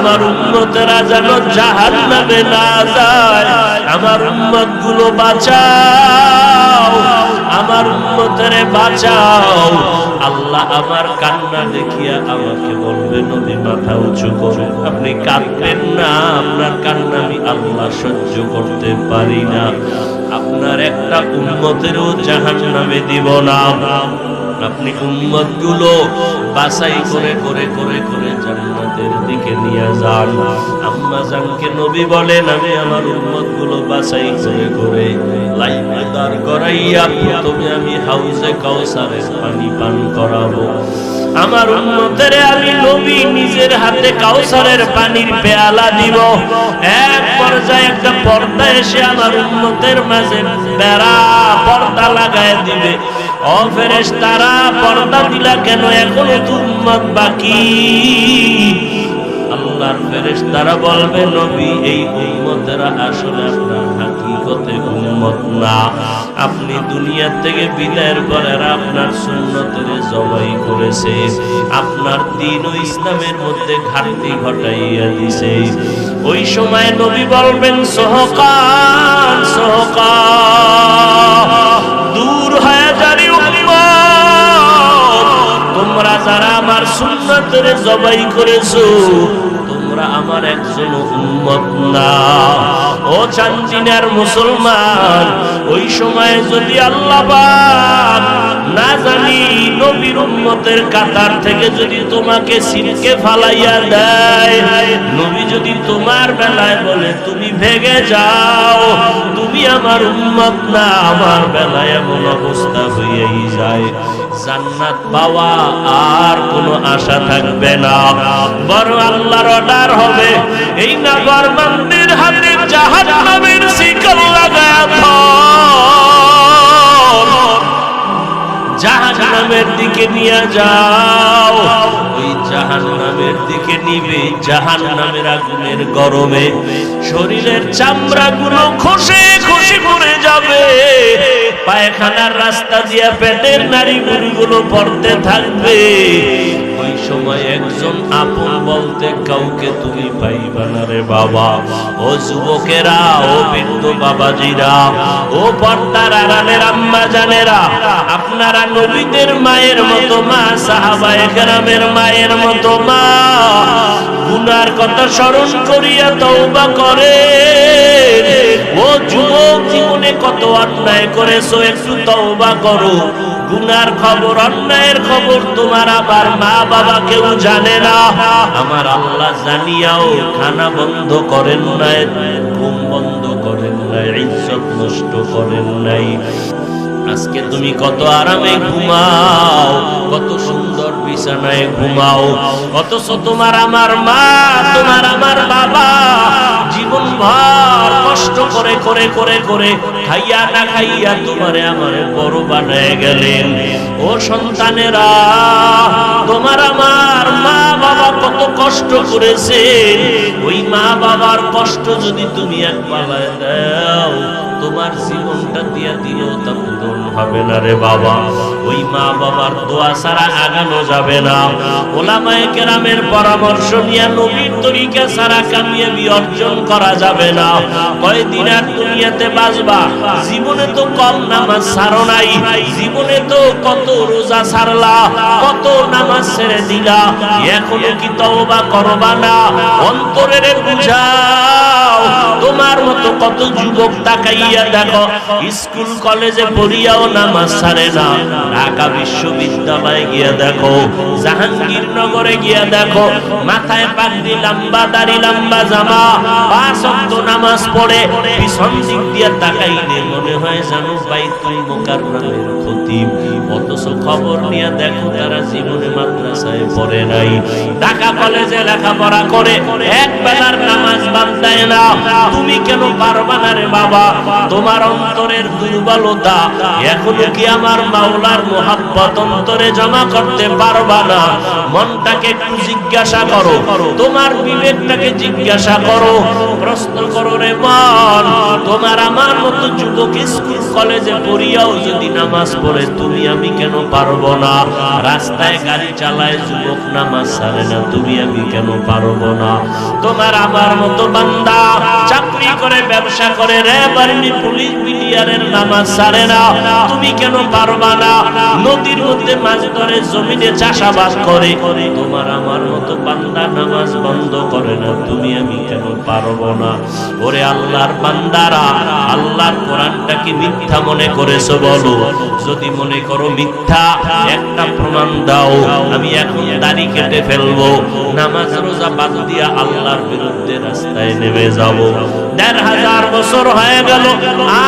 আমার উম্মতেরা যেন জাহান নামে না যায়, আমার উম্মতগুলো বাঁচাও, আমার উম্মতেরে বাঁচাও। আল্লাহ আমার কান্না দেখিয়া আমাকে বলবে নদী মাথা উঁচু করে, আপনি কাঁদবেন না, আপনার কান্না আমি আল্লাহ সহ্য করতে পারি না। আপনার একটা উন্মতেরও জাহান নামে দিব না। আপনি উম্মতগুলো বাছাই করে করে করে করে যান আম্মা জানকে নবী বলেন, আমি আমার উম্মতগুলো বাছাই করে প্রথমে আমি হাউজে কাউসারের পানি পান করাবো। আমার উন্মতের আমি নবী নিজের হাতে কাউসারের পানির পেয়ালা দিব। এক পর্যায়ে একটা পর্দা এসে আমার উন্মতের মাঝে বেড়া পর্দা লাগায় দিবে। ও ফেরেশ তারা পর্দা দিলা কেন? এখনও তো উম্মত বাকি। আল্লাহর ফেরেশ তারা বলবে, নবী, এই উম্মতেরা আসলে আপনার হাকিকতে উম্মত না। আপনি দুনিয়া থেকে বিদায়ের পর আপনার সুন্নতের জবাই করেছে। আপনার দিন ও ইসলামের মধ্যে ঘাটতি ঘটাইয়া দিছে। ওই সময় নবী বলবেন, সহকার সহকার। তোমরা যারা আমার সুন্নতের জবাই করেছ, তোমরা আমার একজন উম্মত না। ও চাঞ্চিনার মুসলমান, ওই সময় যদি আল্লাহ না জানি নবীর উম্মতের কাতার থেকে যদি তোমাকে সিরকে ফালাইয়া দেয়, নবী যদি তোমার বেলায় বলে, তুমি ভেগে যাও, তুমি আমার উম্মত না, আমার বেলায় এমন অবস্থা হয়েই যায়। জান্নাত পাওয়া আর কোনো আশা থাকবে না। বড় আল্লাহর অর্ডার হবে, এই না মন্দির হাতে জাহান্নামের শিকল লাগায় জাহান্নামের দিকে নিয়ে যাও। ওই দিকে নিবে, জাহান্নামের আগুনের গরমে। শরীরের চামড়াগুলো খসে খসে পড়ে যাবে। পায়খানার রাস্তা দিয়া পেটের নারী গুলো পড়তে থাকবে। ওই সময় একজন আপন বলতে কাউকে তুমি পাইবা না রে বাবা। ও যুবকেরা, ও বৃদ্ধ বাবাজিরা, ও পর্দার আড়ালের আম্মা জানেরা, আপনারা নবীদের মায়ের মতো মা, সাহাবায়ে কেরামের মায়ের মতো মা। গুনার কথা স্মরণ করিয়া তওবা করে ও জীবনে কত অন্যায় করেছ, একটু তওবা করো। গুনার খবর, অন্যায়ের খবর তোমার আবার মা বাবা কেউ জানে না। আমার আল্লাহ জানিয়াও খানা বন্ধ করেন নাই, ঘুম বন্ধ করেন নাই, ইজ্জত নষ্ট করেন নাই। আজকে তুমি কত আরামে ঘুমাও, কত সুন্দর বিছানায় ঘুমাও। অথচ তোমার আমার মা, তোমার আমার করে করে করে খাইয়া না খাইয়া তোমারে আমার বড় বানায় গেলেন। ও সন্তানেরা, তোমার আমার মা বাবা কত কষ্ট করেছে ওই মা বাবার কষ্ট যদি তুমি এক পালায় দাও, তোমার জীবনটা দিয়া দিলেও তা পূরণ হবে না রে বাবা। ওই মা বাবার দোয়া ছাড়া আগানো যাবে না। ওলামায়ে কেরামের পরামর্শ নিয়ে নবীর তরিকা ছাড়া কামিয়াবি অর্জন করা যাবে না। কয়দিন আর দুনিয়াতে বাঁচবা? জীবনে তো কম নামাজ ছাড়ো নাই। জীবনে তো কত রোজা ছাড়লা, কত নামাজ ছেড়ে দিলা। এখনও কি তওবা করবা না? বুঝাও। তোমার মতো কত যুবক তাকাইয়া দেখো, স্কুল, কলেজে পড়িয়াও নামাজ না। ঢাকা বিশ্ববিদ্যালয়ে গিয়া দেখো, জাহাঙ্গীরনগরে গিয়া দেখো, মাথায় পাগড়ি লম্বা, দাড়ি লম্বা জামা, পাঁচ নামাজ পড়ে, পিছন দিক দিয়া তাকাইলে মনে হয় জানো বাইতুল মুকাররমের খতিব। অথচ খবর নিয়ে দেখো, তারা জীবনে মাদ্রাসায় পড়ে নাই। ঢাকা কলেজে লেখাপড়া করে এক বেলার নামাজ বাদ না। তুমি কেন পারবা না রে বাবা? তোমার অন্তরের দুর্বলতা এখনও কি আমার মাওলার অন্তরে জমা করতে পারবা না? মনটাকে একটু জিজ্ঞাসা করো। তোমার বিবেকটাকে জিজ্ঞাসা করো। প্রশ্ন করো রে মন, তোমার আমার মতো যুবক স্কুল কলেজে পড়িয়াও যদি নামাজ পড়ে, তুমি আমি কেন পারব না? রাস্তায় গাড়ি চালায় যুবক নামাজ ছাড়ে না, তুমি আমি কেন পারব না? তোমার আমার মতো বান্দা চাকরি করে, ব্যবসা করে আর্মি পুলিশ নামাজ সারে না, তুমি কেন পারবা না? নদীর মধ্যে মাছ ধরে, জমিনে করে, তোমার আমার মতো বান্দা নামাজ বন্ধ করে না, তুমি আমি কেন পারব না? ওরে আল্লাহর বান্দারা, আল্লাহর মিথ্যা মনে করেছ বলো? যদি মনে করো মিথ্যা, একটা প্রমাণ দাও, আমি এখন দাড়ি কেটে ফেলব। নামাজ রোজা বাদ দিয়া আল্লাহর বিরুদ্ধে রাস্তায় নেমে যাব। দেড় হাজার বছর হয়ে গেল।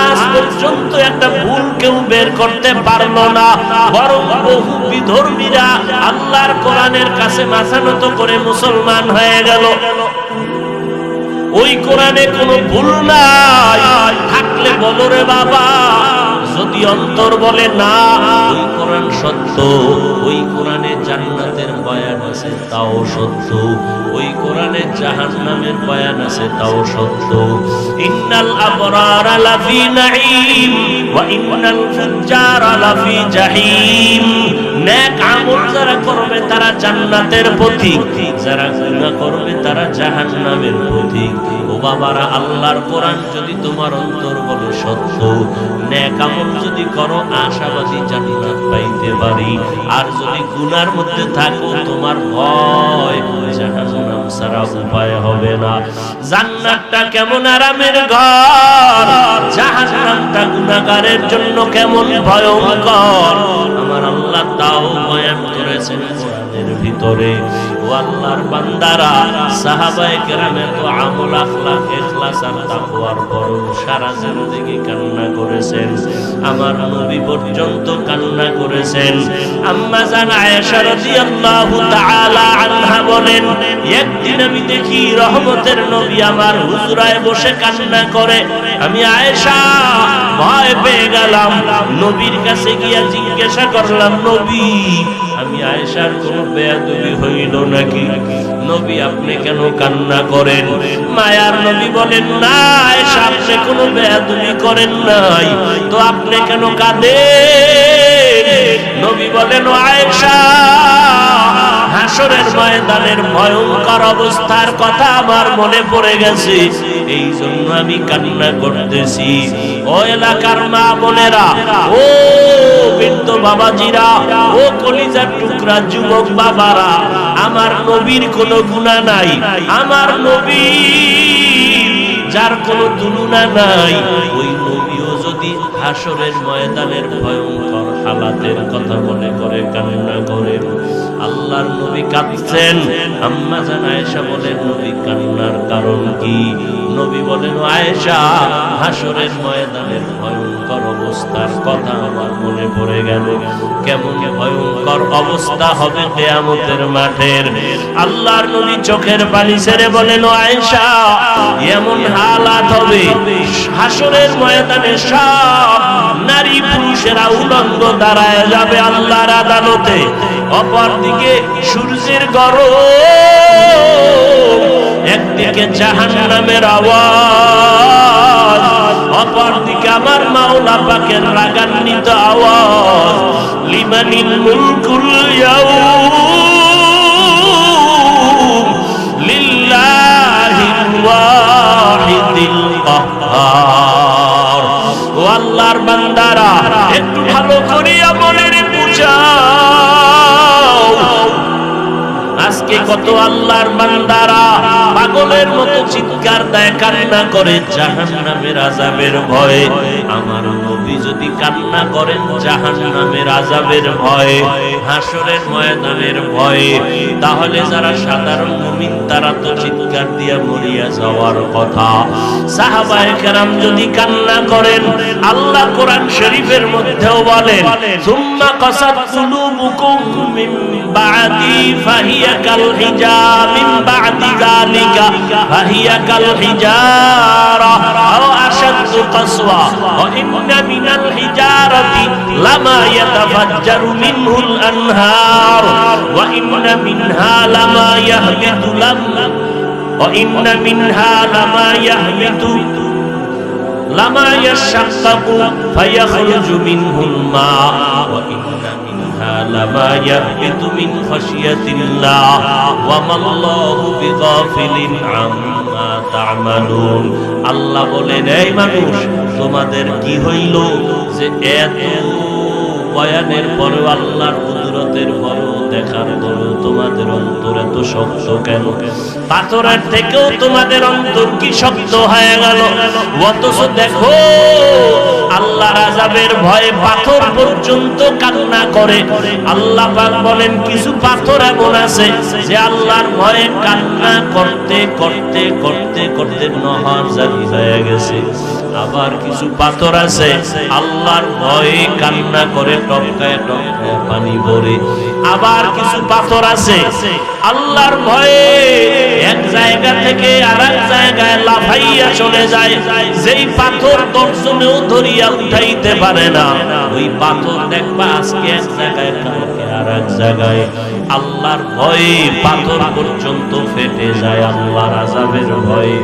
আজ পর্যন্ত একটা ভুল কেউ বের করতে পারল না। বরং বহু বিধর্মীরা আল্লাহর কোরআনের কাছে মাথা নত করে মুসলমান হয়ে গেল। ওই কোরআনে কোনো ভুল নাই। থাকলে বলো রে বাবা, যদি অন্তর বলে না কোরআন সত্য ওই কোরআনে জান্নাতের বয়ান আছে, তাও সত্য। ওই কোরআনে জাহান্নামের বয়ান আছে, তাও সত্য। ইন্নাল আবরার লাফি নাঈম, ওয়া ইন্নাল ফুজ্জার লাফি জাহিম। নেক আমল যারা করবে তারা জান্নাতের পথিক যারা গুনাহ করবে তারা জাহান্নামের পথিক ও বাবারা, আল্লাহর কোরআন যদি তোমার অন্তর বলে সত্য, নেক আমল যদি করো, আশাবাদী জান্নাত পাইতে পারি। আর যদি গুনার মধ্যে থাকো, তোমার ভয় জাহান্নাম ছাড়া উপায় হবে না। জান্নাতটা কেমন আরামের ঘর, জাহান্নামটা গুনাহগারের জন্য কেমন ভয়ঙ্কর। আমার আল্লাহ তাও বয়ান করেছেন কোরআনের ভিতরে। ও আল্লাহর বান্দারা, সাহাবায়ে কেরামের তো আমল আখলাক ইখলাস আর তাকওয়ার পর সারা জিন্দেগি কান্না করেছেন। আমার নবী পর্যন্ত কান্না করেছেন। আম্মা জান আয়েশা রাদিয়াল্লাহু তাআলা আনহা বলেন, একদিন আমি দেখি রহমতের নবী আমার হুজরায় বসে কান্না করে। আমি আয়েশা, ভয় পেয়ে গেলাম। নবীর কাছে গিয়া জিজ্ঞাসা করলাম, নবী আমি আয়েশার কোন বেয়াদবি হইল নাকি? নবী আপনি কেন কান্না করেন? মায়ার নবী বলেন, না, আয়েশা, আপনি কোনো বেয়াদবি করেন নাই। তো আপনি কেন কাঁদে নবী বলেন আয়েশা হাসরের ময়দানের ভয়ঙ্কর অবস্থার কথা আমার মনে পড়ে গেছে। এই জন্য আমি কান্না করতেছি। ও এলাকার মা বোনেরা, ও বৃদ্ধ বাবাজিরা, ও কলিজার টুকরা যুবক বাবারা, আমার নবীর কোনো গুণা নাই। আমার নবী যার কোনো তুলনা নাই। ওই নবীও যদি হাসরের ময়দানের ভয়ঙ্কর হালাতের কথা মনে করে, কান্না করেন আল্লাহর নবী কাঁদছেন। আম্মা জান আয়েশা বলেন নবী, কান্নার কারণ কি? নবী বলেন "ও আয়েশা হাসরের ময়দানের ভয়ঙ্কর অবস্থার কথা আমার মনে পড়ে গেল। কেমন ভয়ঙ্কর অবস্থা হবে কেয়ামতের মাঠের? আল্লাহর নবী চোখের পানি ছেড়ে বলেন "ও আয়েশা এমন হালাত হবে। হাসরের ময়দানে সব নারী পুরুষেরা উলঙ্গ দাঁড়ায় যাবে আল্লাহর আদালতে। অপরদিকে সূর্যের গরম, একদিকে জাহান নামের আওয়াজ, অপরদিকে আমার মাওলা পাকের রাগান্বিত আওয়াজ। লিমানিল মুলকুল ইয়াউম। ও আল্লাহর বান্দারা, একটু ভালো আজকে কত আল্লাহর বান্দারা পাগলের মতো চিৎকার দেয় কান্না করে জাহান্নামের আযাবের ভয়ে আমার নবী যদি কান্না করেন জাহান্নামের আযাবের ভয়ে, হাসরের ময়দানের ভয়ে, তাহলে যারা সাধারণ মুমিন, তারা তো চিৎকার দিয়া মরিয়া যাওয়ার কথা। সাহাবায়ে যদি কান্না করেন, আল্লাহ কোরআন শরীফের মধ্যেও বলেন ফাহিয়া কাল ইন্না মিনাল হিজারতি লামা ইয়াতাফাজ্জারু মিনহুল আনহার, ওয়া ইন্না মিনহা লামা ইয়াহবিতু লাম, ওয়া ইন্না মিনহা লামা ইয়াহবিতু, লামা ইয়াশাক্কাকু ফায়াখরুজু মিনহুল মা, ওয়া ইন্না আল্লাহ বলেন, এই মানুষ, তোমাদের কি হইল যে এত বয়ানের পরে আল্লাহর কুদরতের পরেও দেখার পরেও তোমাদের অন্তর এত শক্ত কেন? পাথরের থেকেও তোমাদের অন্তর কি শক্ত হয়ে গেল। অথচ দেখো, আল্লাহর আজাবের ভয়ে পাথর পর্যন্ত কান্না করে। আল্লাহ বলেন, কিছু পাথর এমন আছে যে আল্লাহর ভয়ে কান্না করতে করতে করতে করতে নহর জারি হয়ে গেছে। আবার কিছু পাথর আছে, আল্লাহর ভয়ে কান্না করে টপকায় টপকায় পানি ভরে। আবার কিছু পাথর আছে। আল্লাহর ভয়ে এক জায়গা থেকে আর এক জায়গায় লাফাইয়া চলে যায়। যেই পাথর দর্শনেও ধরিয়া উঠাইতে পারে না, ওই পাথর দেখবা আজকে এক জায়গায় কালকে আর এক জায়গায়। আল্লাহর ভয়ে পাথর পর্যন্ত ফেটে যায়, আল্লাহর আজাবের ভয়ে।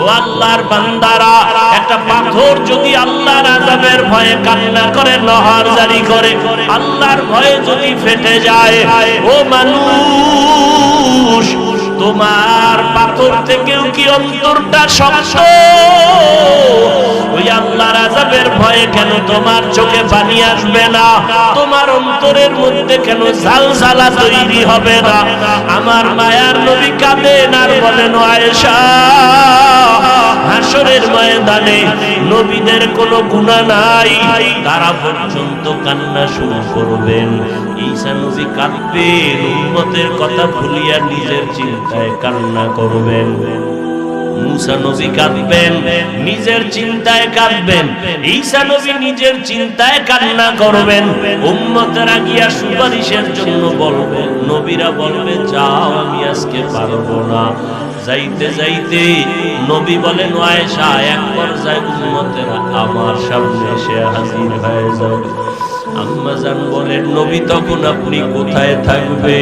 ও আল্লাহর বান্দারা, একটা পাথর যদি আল্লাহর আজাবের ভয়ে কান্না করে, নহর জারি করে, আল্লাহর ভয়ে যদি ফেটে যায়, ও মানুষ তোমার পাথর থেকেও কি অন্তরটা শক্ত? ওই আল্লাহর আজাবের ভয়ে কেন তোমার চোখে পানি আসবে না? তোমার অন্তরের মধ্যে কেন ঝালঝালা তৈরি হবে না? আমার মায়ার নবী কাঁদেন আর বলেন, আয়েশা, হাসরের ময়দানে নবীদের কোনো গুণা নাই। তারা পর্যন্ত কান্না শুরু করবেন। ঈসা নবী কাঁদবেন, উম্মতের কথা ভুলিয়া নিজের চিন্তায় কান্না করবেন। নিজের চিন্তায় কাঁদবেন। ঈসা নবী নিজের চিন্তায় কান্না করবেন। উম্মতেরা গিয়া সুপারিশের জন্য বলবে, নবীরা বলবে, যাও, আমি আজকে পারব না। যাইতে যাইতে নবী বলেন, আয়েশা, এক পর্যায়ে উম্মতেরা আমার সামনে এসে হাজির হয়ে যাবে। আম্মা জান বলেন, নবী, তখন আপনি কোথায় থাকবে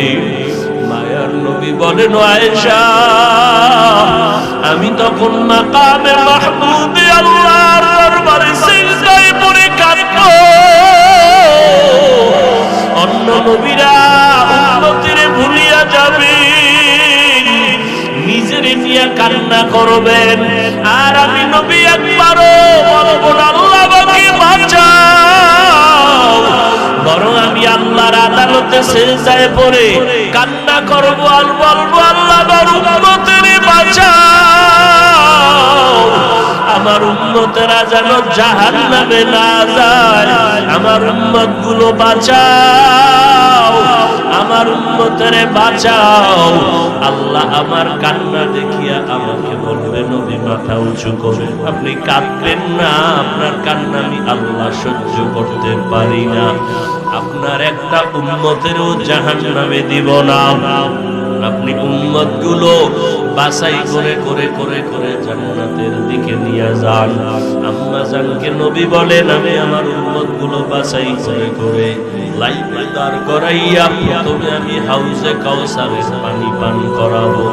মায়ার নবী বলেন আয়েশা, আমি তখন মাকামে মাহমুদে আল্লাহর দরবারে সিজদায় পড়ে অন্য নবীরা উম্মতিরে ভুলিয়া যাবে। নিজের নিয়ে কান্না করবেন। আর আমি নবী একবারও বলব না বরং আমি আল্লাহর আদালতে সেজদায় পড়ে কান্না করব আর বলব আল্লাহ, আমার উম্মতের বাঁচাও। আমার উম্মতেরা যেন জাহান নামে না যায়, আমার উম্মতগুলো বাঁচাও, আমার উম্মতেরে বাঁচাও। আল্লাহ আমার কান্না দেখিয়া আমাকে বলবে, নবী, মাথা উঁচু করে। আপনি কাঁদবেন না, আপনার কান্না আমি আল্লাহ সহ্য করতে পারি না। আপনার একটা উম্মতেরও জাহান নামে দিব না। আপনি উম্মতগুলো বাছাই করে করে করে করে জান্নাতের দিকে নিয়ে যান। আম্মা জানকে নবী বলেন, আমি আমার উম্মতগুলো বাছাই করে করে লাইনে দাঁড় করাইয়া প্রথমে আমি হাউসে কাউসারে পানি পান করাবো।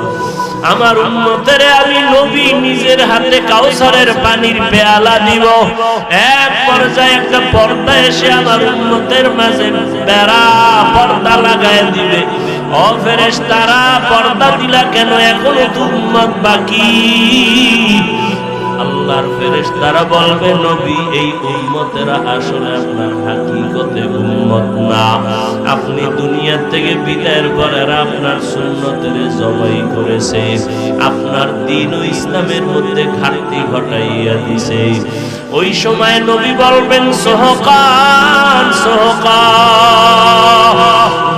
আমার উন্মতের আমি নবী নিজের হাতে কাউসারের পানির পেয়ালা দিব। এক পর্যায়ে একটা পর্দা এসে আমার উন্মতের মাঝে বেড়া পর্দা লাগায় দিবে। অফেরেস তারা পর্দা দিলা কেন? এখনও তো বাকি। আল্লাহর ফেরেশতারা বলবে, নবী, এই উম্মতেরা আসলে আপনার হাকিকতে উম্মত না। আপনি দুনিয়া থেকে বিদায়ের পরে আপনার সুন্নতের জবাই করেছে। আপনার দিন ও ইসলামের মধ্যে ঘাটতি ঘটাইয়া দিছে। ওই সময় নবী বলবেন সহকার সহকার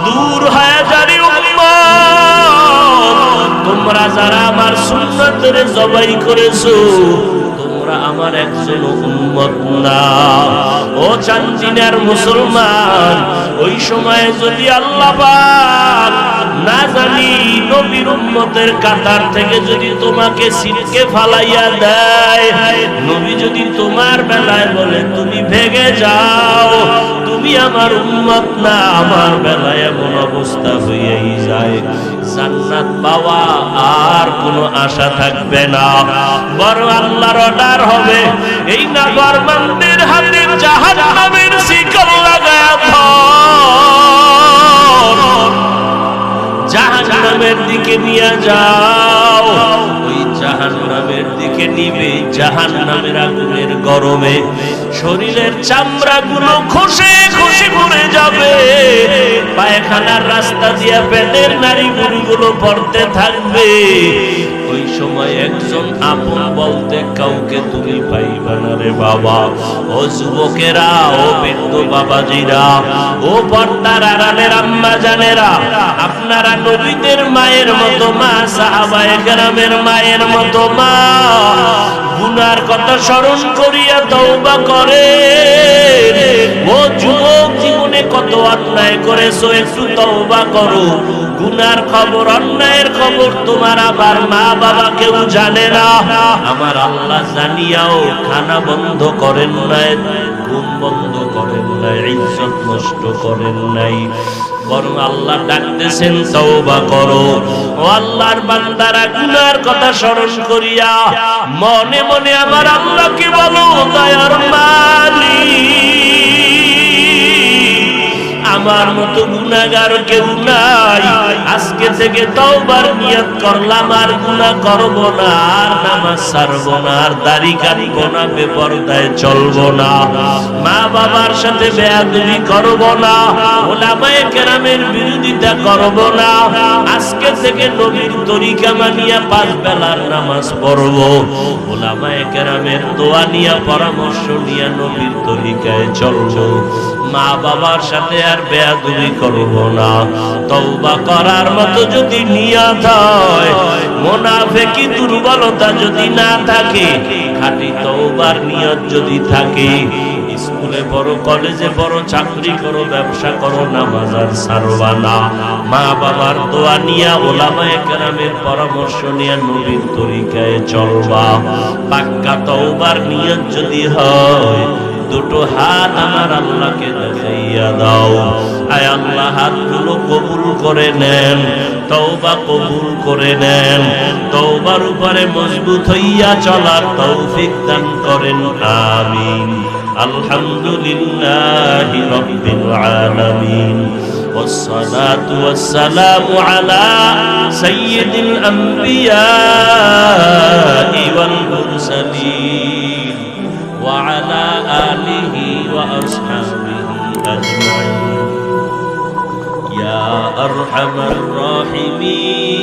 দূর হয়ে জারি তোমরা যারা আমার সুন্নতের জবাই করেছ, তোমরা আমার একজন উম্মত না। ও চান্দিনার মুসলমান, ওই সময়ে যদি আল্লাহ না জানি নবীর উম্মতের কাতার থেকে যদি তোমাকে সিটকে ফালাইয়া দেয়, নবী যদি তোমার বেলায় বলে, তুমি ভেগে যাও তুমি আমার উন্মত না, আমার বেলায় এমন অবস্থা হইয়াই যায়। জান্নাত পাওয়া আর কোনো আশা থাকবে না। বড় আল্লাহর অর্ডার হবে। এই না বর্মানদের হাতে জাহাজ আমের শিকল লাগায় জাহাজ নামের দিকে নিয়ে যাও। ওই জাহাজ নামের দিকে নিবে জাহান নামের আগুনের গরমে। শরীরের চামড়া গুলো খসে খসে পড়ে যাবে। পায়খানার রাস্তা দিয়া পেটের নারী গুলো পড়তে থাকবে। ওই সময় একজন আপন বলতে কাউকে তুমি পাইবা না রে বাবা। ও যুবকেরা, ও বৃদ্ধ বাবাজিরা, ও পর্দার আড়ালের আম্মা জানেরা, আপনারা নবীদের মায়ের মতো মা সাহাবায়ে কেরামের মায়ের মতো মা। গুনার কথা স্মরণ করিয়া তওবা করে। ও যুবক জীবনে কত অন্যায় করেছ, একটু তওবা করো। গুনার খবর, অন্যায়ের খবর তোমার আবার মা বাবা কেউ জানে না। আমার আল্লাহ জানিয়াও খানা বন্ধ করেন নাই, ঘুম বন্ধ করেন নাই, ইজ্জত নষ্ট করেন নাই। বরং আল্লাহ ডাকতেছেন, তওবা করো। ও আল্লাহর বান্দারা, গুনার কথা স্মরণ করিয়া মনে মনে আমার আল্লাহকে বলো, দয়ার আমার মতো গুনাহগার কেউ নাই। আজকে থেকে তওবার নিয়ত করলাম, আর গুনাহ করব না, আর নামাজ ছাড়বো না, আর দাড়ি কাটবো না, বেপরদায় চলবো না। মা বাবার সাথে বেয়াদবি করব না, ওলামায়ে কেরামের বিরোধিতা করব না। আজকে থেকে নবীর তরিকা মানিয়া পাঁচ বেলার নামাজ পড়ব। ওলামায়ে কেরামের দোয়া নিয়া, পরামর্শ নিয়া নবীর তরিকায় চলবো। মা বাবার সাথে আর বেয়াদুবি করব না। তওবা করার মতো যদি নিয়ত হয়, মুনাফিকি দুর্বলতা যদি না থাকে, খাঁটি তওবার নিয়ত যদি থাকে, স্কুলে বড় কলেজে বড় চাকরি করো, ব্যবসা করো, নামাজ আর ছাড়বা না। মা বাবার দোয়া নিয়া ওলামায়ে কেরামের পরামর্শ নিয়ে নবীর তরিকায় চলবা। পাক্কা তওবার নিয়ত যদি হয় দুটো হাত আমার আল্লাহকে দেখাইয়া দাও আয় আল্লাহ হাতগুলো কবুল করে নেন তওবা কবুল করে নেন তওবার উপরে মজবুত হইয়া চলার তৌফিক দান করেন আমিন আলহামদুলিল্লাহ রব্বিল আলামিন والصلاة والسلام على سيد الأنبياء والمرسلين وعلى آله وأصحابه أجمعين. يا أرحم الراحمين.